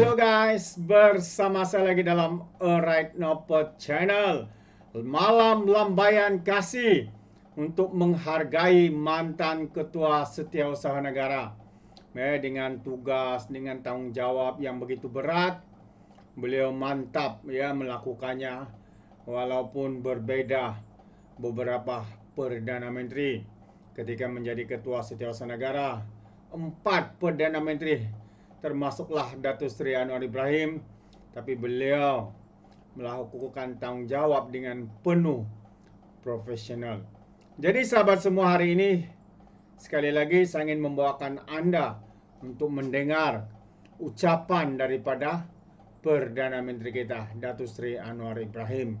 Hello guys, bersama saya lagi dalam Alright Nopot Channel. Malam lambaian kasih untuk menghargai mantan Ketua Setiausaha Negara. Eh, dengan tugas, dengan tanggungjawab yang begitu berat, beliau mantap ya melakukannya walaupun berbeda beberapa Perdana Menteri ketika menjadi Ketua Setiausaha Negara. Empat Perdana Menteri termasuklah Datuk Seri Anwar Ibrahim tapi beliau melakukan tanggungjawab dengan penuh profesional. Jadi sahabat semua hari ini sekali lagi saya ingin membawakan anda untuk mendengar ucapan daripada Perdana Menteri kita Datuk Seri Anwar Ibrahim.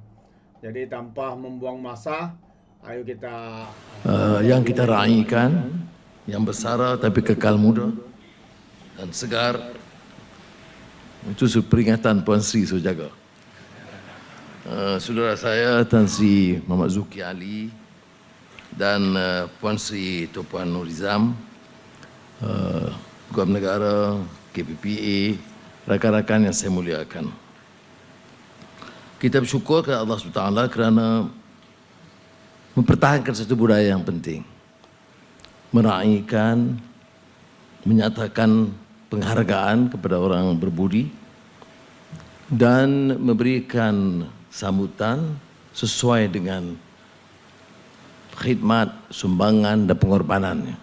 Jadi tanpa membuang masa, ayo kita uh, yang kita raikan yang besar tapi kekal muda dan segar itu peringatan Puan Sri saya jaga. Uh, saudara saya Tan Sri Muhammad Zuki Ali dan uh, Puan Sri Tuan Nurizam, uh, Guam Negara, KPPA, rakan-rakan yang saya muliakan. Kita bersyukur kepada Allah SWT kerana mempertahankan satu budaya yang penting meraihkan, menyatakan penghargaan kepada orang berbudi dan memberikan sambutan sesuai dengan khidmat, sumbangan dan pengorbanannya.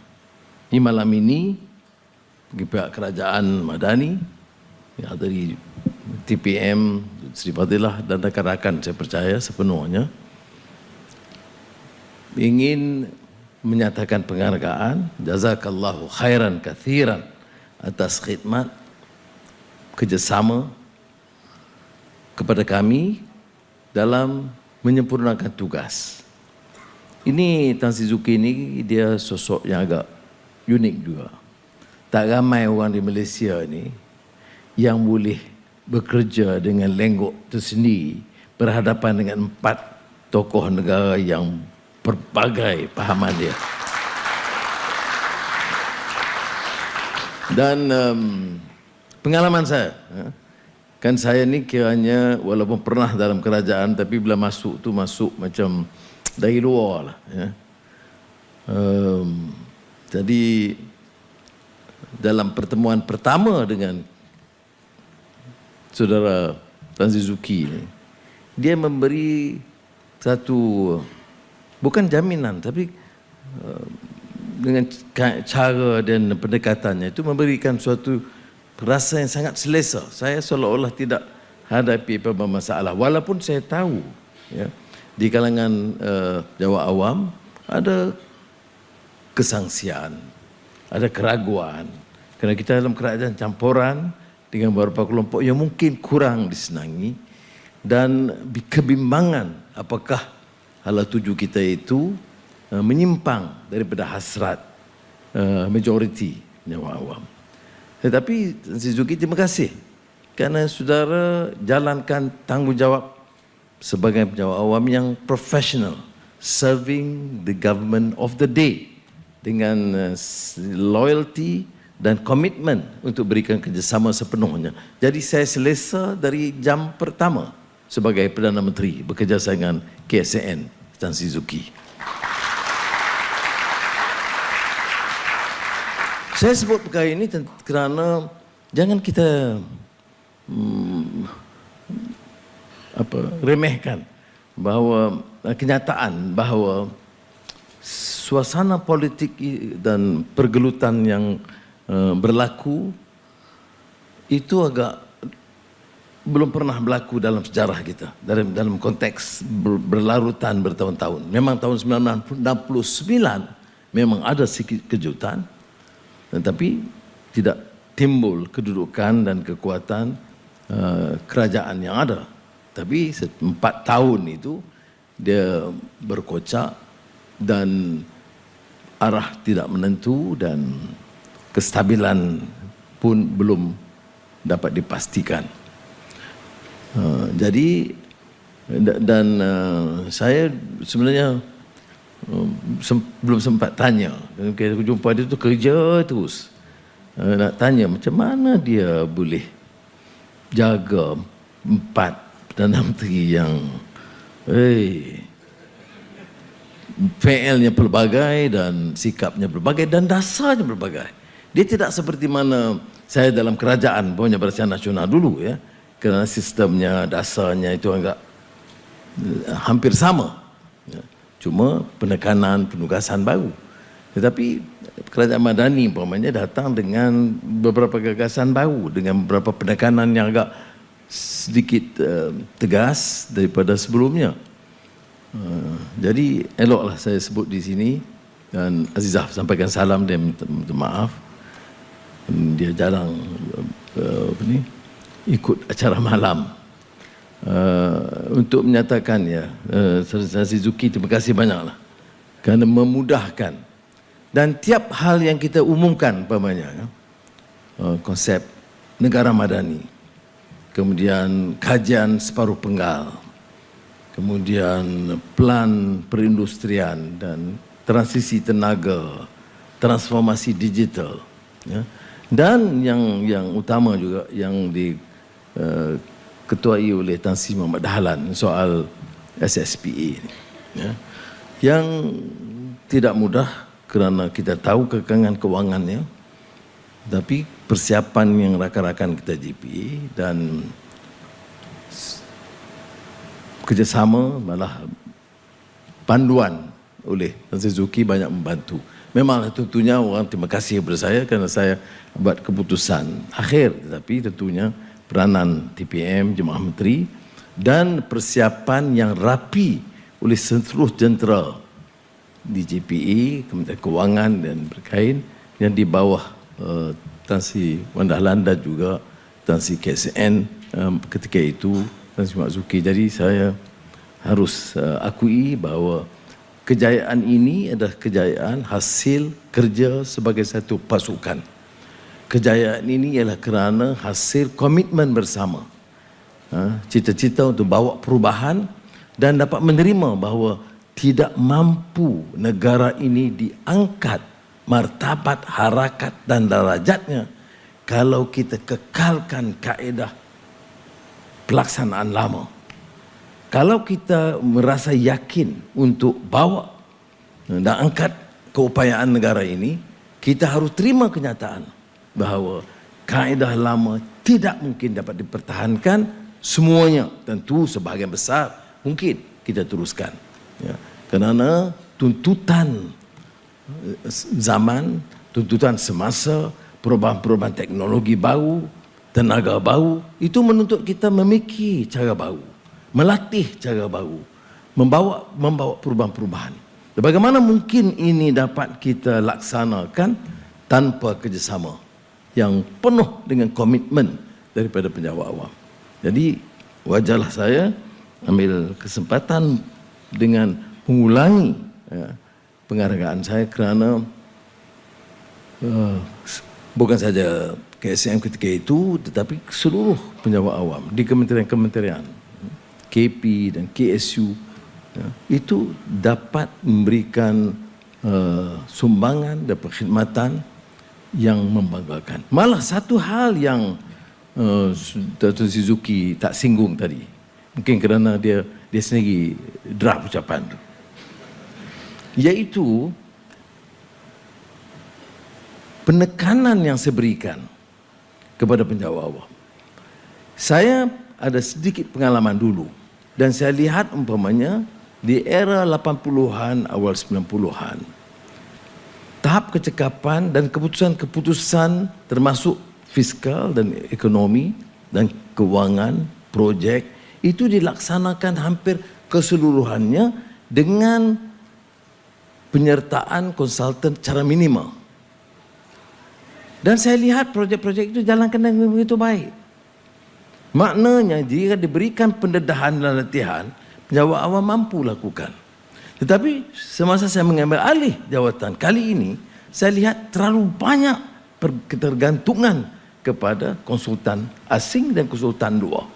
Di malam ini, pihak kerajaan Madani, ya, dari TPM, Sri Fadilah dan rakan-rakan saya percaya sepenuhnya, ingin menyatakan penghargaan jazakallahu khairan kathiran atas khidmat kerjasama kepada kami dalam menyempurnakan tugas. Ini Tan Sri Zuki ini dia sosok yang agak unik juga. Tak ramai orang di Malaysia ni yang boleh bekerja dengan lenggok tersendiri berhadapan dengan empat tokoh negara yang berbagai pahaman dia. Dan um, pengalaman saya, ya, kan saya ni kiranya walaupun pernah dalam kerajaan tapi bila masuk tu masuk macam dari luar lah. Ya. Um, jadi dalam pertemuan pertama dengan saudara Tan Zuki ni, dia memberi satu bukan jaminan tapi dengan cara dan pendekatannya itu memberikan suatu rasa yang sangat selesa. Saya seolah-olah tidak hadapi apa masalah walaupun saya tahu ya di kalangan uh, Jawa awam ada kesangsian, ada keraguan kerana kita dalam kerajaan campuran dengan beberapa kelompok yang mungkin kurang disenangi dan kebimbangan apakah hala tuju kita itu uh, menyimpang daripada hasrat uh, majoriti nyawa awam. Tetapi Encik Zuki terima kasih kerana saudara jalankan tanggungjawab sebagai penjawab awam yang profesional serving the government of the day dengan uh, loyalty dan komitmen untuk berikan kerjasama sepenuhnya. Jadi saya selesa dari jam pertama sebagai Perdana Menteri bekerjasama dengan KSN Tan Suzuki. Saya sebut perkara ini kerana jangan kita hmm, apa remehkan bahawa eh, kenyataan bahawa suasana politik dan pergelutan yang uh, berlaku itu agak belum pernah berlaku dalam sejarah kita dalam dalam konteks berlarutan bertahun-tahun. Memang tahun 1969 memang ada sedikit kejutan tetapi tidak timbul kedudukan dan kekuatan uh, kerajaan yang ada. Tapi empat tahun itu dia berkocak dan arah tidak menentu dan kestabilan pun belum dapat dipastikan. Uh, jadi dan uh, saya sebenarnya sem belum sempat tanya. Kita jumpa dia tu kerja terus. Uh, nak tanya macam mana dia boleh jaga empat Perdana Menteri yang hey, PL-nya pelbagai dan sikapnya berbagai dan dasarnya berbagai. Dia tidak seperti mana saya dalam kerajaan punya Barisan Nasional dulu ya. Kerana sistemnya, dasarnya itu agak eh, hampir sama. Cuma penekanan, penugasan baru. Tetapi kerajaan Madani umpamanya datang dengan beberapa gagasan baru dengan beberapa penekanan yang agak sedikit uh, tegas daripada sebelumnya. Uh, jadi eloklah saya sebut di sini dan Azizah sampaikan salam dia minta, minta maaf. Dia jarang uh, apa ni ikut acara malam. Uh, untuk menyatakan ya, uh, Saudara Zuki terima kasih banyaklah kerana memudahkan dan tiap hal yang kita umumkan umpamanya ya, uh, konsep negara madani kemudian kajian separuh penggal kemudian plan perindustrian dan transisi tenaga transformasi digital ya. dan yang yang utama juga yang di uh, ketuai oleh Tan Sri Muhammad Dahlan soal SSPA ya. yang tidak mudah kerana kita tahu kekangan kewangannya tapi persiapan yang rakan-rakan kita GP dan kerjasama malah panduan oleh Tan Suzuki banyak membantu. Memang tentunya orang terima kasih kepada saya kerana saya buat keputusan akhir tetapi tentunya peranan TPM, Jemaah Menteri dan persiapan yang rapi oleh seluruh jentera di JPE, Kementerian Kewangan dan berkain yang di bawah uh, Tan Sri Wan Dahlan dan juga Tan Sri KSN um, ketika itu Tan Sri Mak Zuki. Jadi saya harus uh, akui bahawa kejayaan ini adalah kejayaan hasil kerja sebagai satu pasukan. Kejayaan ini ialah kerana hasil komitmen bersama. Ha, cita-cita untuk bawa perubahan dan dapat menerima bahawa tidak mampu negara ini diangkat martabat harakat dan darajatnya kalau kita kekalkan kaedah pelaksanaan lama. Kalau kita merasa yakin untuk bawa dan angkat keupayaan negara ini, kita harus terima kenyataan bahawa kaedah lama tidak mungkin dapat dipertahankan semuanya. Tentu sebahagian besar mungkin kita teruskan. Ya. Kerana tuntutan eh, zaman, tuntutan semasa, perubahan-perubahan teknologi baru, tenaga baru, itu menuntut kita memikir cara baru, melatih cara baru, membawa membawa perubahan-perubahan. Bagaimana mungkin ini dapat kita laksanakan tanpa kerjasama yang penuh dengan komitmen daripada penjawat awam. Jadi wajarlah saya ambil kesempatan dengan mengulangi ya, penghargaan saya kerana uh, bukan saja KSM ketika itu tetapi seluruh penjawat awam di kementerian-kementerian KP dan KSU ya, itu dapat memberikan uh, sumbangan dan perkhidmatan yang membanggakan. Malah satu hal yang uh, Dato' Suzuki tak singgung tadi. Mungkin kerana dia dia sendiri draft ucapan itu. Iaitu penekanan yang saya berikan kepada penjawab awam. Saya ada sedikit pengalaman dulu dan saya lihat umpamanya di era 80-an awal 90-an tahap kecekapan dan keputusan-keputusan termasuk fiskal dan ekonomi dan kewangan projek itu dilaksanakan hampir keseluruhannya dengan penyertaan konsultan cara minimal. Dan saya lihat projek-projek itu jalankan dengan begitu baik. Maknanya jika diberikan pendedahan dan latihan, penjawat awam mampu lakukan. Tetapi semasa saya mengambil alih jawatan kali ini, saya lihat terlalu banyak ketergantungan kepada konsultan asing dan konsultan luar.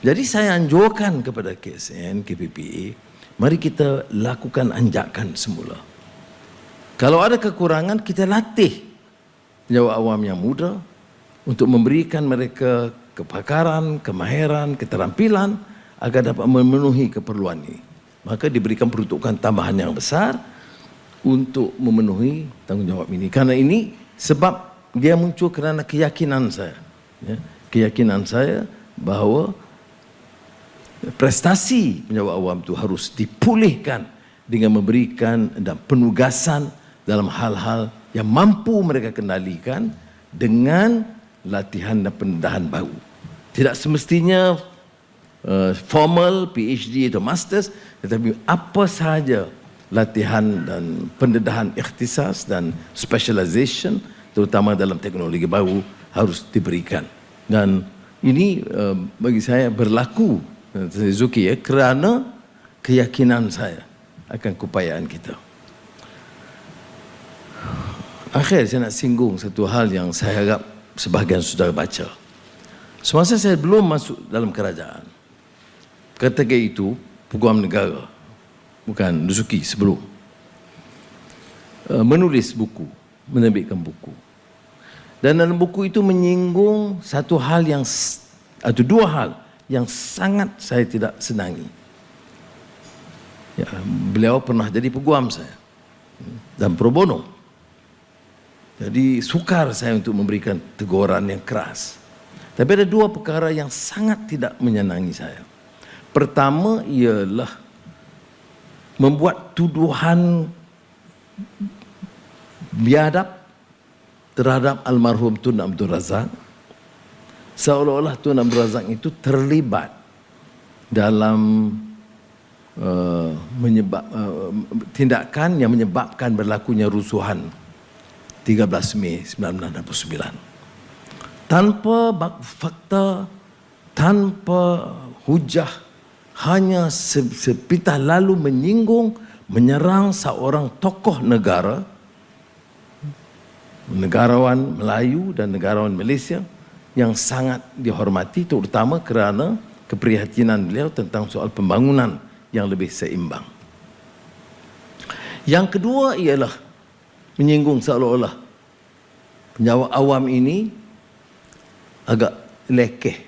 Jadi saya anjurkan kepada KSN, KPPA, mari kita lakukan anjakan semula. Kalau ada kekurangan, kita latih jawab awam yang muda untuk memberikan mereka kepakaran, kemahiran, keterampilan agar dapat memenuhi keperluan ini. Maka diberikan peruntukan tambahan yang besar untuk memenuhi tanggungjawab ini. Karena ini sebab dia muncul kerana keyakinan saya. Ya, keyakinan saya bahawa prestasi penjawat awam itu harus dipulihkan dengan memberikan dan penugasan dalam hal-hal yang mampu mereka kendalikan dengan latihan dan pendedahan baru. Tidak semestinya uh, formal PhD atau masters tetapi apa sahaja latihan dan pendedahan ikhtisas dan specialization terutama dalam teknologi baru harus diberikan dan ini uh, bagi saya berlaku uh, Zuki ya kerana keyakinan saya akan keupayaan kita. Akhir saya nak singgung satu hal yang saya harap sebahagian sudah baca. Semasa saya belum masuk dalam kerajaan, ketika itu peguam negara, bukan Dusuki sebelum, uh, menulis buku menerbitkan buku. Dan dalam buku itu menyinggung satu hal yang atau dua hal yang sangat saya tidak senangi. Ya, beliau pernah jadi peguam saya dan pro bono. Jadi sukar saya untuk memberikan teguran yang keras. Tapi ada dua perkara yang sangat tidak menyenangi saya. Pertama ialah membuat tuduhan biadab terhadap almarhum Tun Abdul Razak. Seolah-olah Tun Abdul Razak itu terlibat dalam uh, menyebab uh, tindakan yang menyebabkan berlakunya rusuhan 13 Mei 1969 tanpa fakta tanpa hujah hanya sepitah lalu menyinggung menyerang seorang tokoh negara negarawan Melayu dan negarawan Malaysia yang sangat dihormati terutama kerana keprihatinan beliau tentang soal pembangunan yang lebih seimbang. Yang kedua ialah menyinggung seolah-olah penjawab awam ini agak lekeh.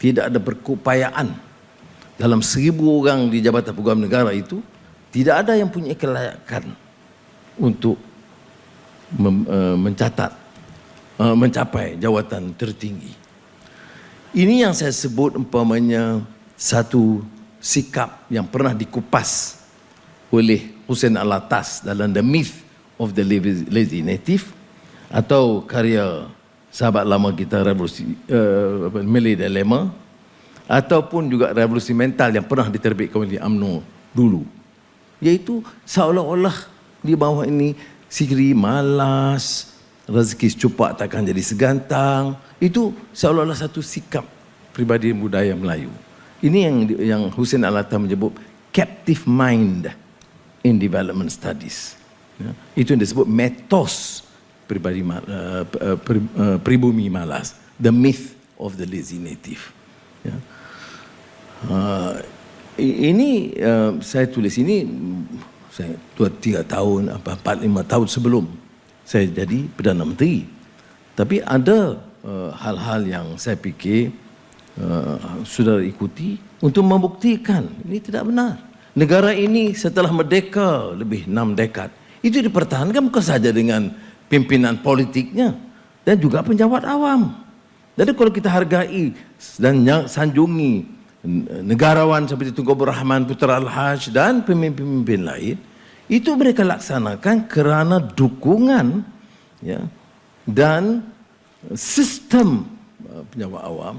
Tidak ada berkupayaan dalam seribu orang di Jabatan Peguam Negara itu tidak ada yang punya kelayakan untuk Eh, mencatat eh, mencapai jawatan tertinggi. Ini yang saya sebut umpamanya satu sikap yang pernah dikupas oleh Hussein Alatas dalam The Myth of the Lazy Native atau karya sahabat lama kita revolusi uh, Malay Dilemma ataupun juga revolusi mental yang pernah diterbitkan oleh UMNO dulu iaitu seolah-olah di bawah ini Sikri malas, rezeki secupak takkan jadi segantang. Itu seolah-olah satu sikap pribadi budaya Melayu. Ini yang yang Hussein Alata menyebut captive mind in development studies. Ya. Itu yang disebut metos pribadi uh, pri, uh, pribumi malas. The myth of the lazy native. Ya. Uh, ini uh, saya tulis ini saya dua tiga tahun apa empat lima tahun sebelum saya jadi perdana menteri. Tapi ada uh, hal-hal yang saya fikir uh, sudah ikuti untuk membuktikan ini tidak benar. Negara ini setelah merdeka lebih enam dekad itu dipertahankan bukan saja dengan pimpinan politiknya dan juga penjawat awam. Jadi kalau kita hargai dan sanjungi negarawan seperti Abdul Rahman Putra Al-Hajj dan pemimpin-pemimpin lain itu mereka laksanakan kerana dukungan ya dan sistem uh, penjawat awam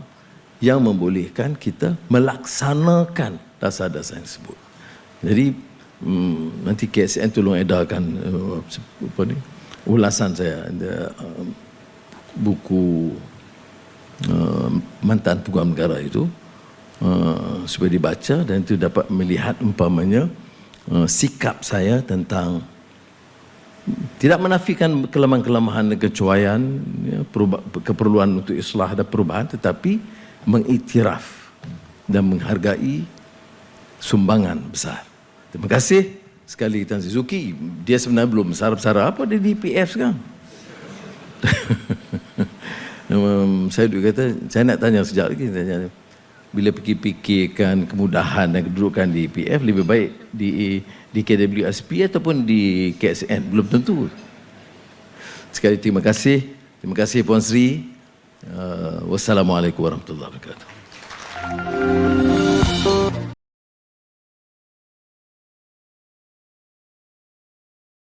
yang membolehkan kita melaksanakan dasar-dasar yang disebut. Jadi hmm, nanti KSN tolong edarkan uh, apa ni ulasan saya uh, buku uh, mantan peguam negara itu uh, supaya dibaca dan itu dapat melihat umpamanya uh, sikap saya tentang tidak menafikan kelemahan-kelemahan dan kecuaian ya, keperluan untuk islah dan perubahan tetapi mengiktiraf dan menghargai sumbangan besar. Terima kasih sekali Tan Suzuki. Dia sebenarnya belum besar-besar apa dia di PF sekarang. um, saya juga kata, saya nak tanya sejak lagi, tanya, bila fikir-fikirkan kemudahan dan kedudukan di PF, lebih baik di di KWSP ataupun di KSN? Belum tentu. Sekali terima kasih. Terima kasih Puan Sri. Uh, wassalamualaikum warahmatullahi wabarakatuh.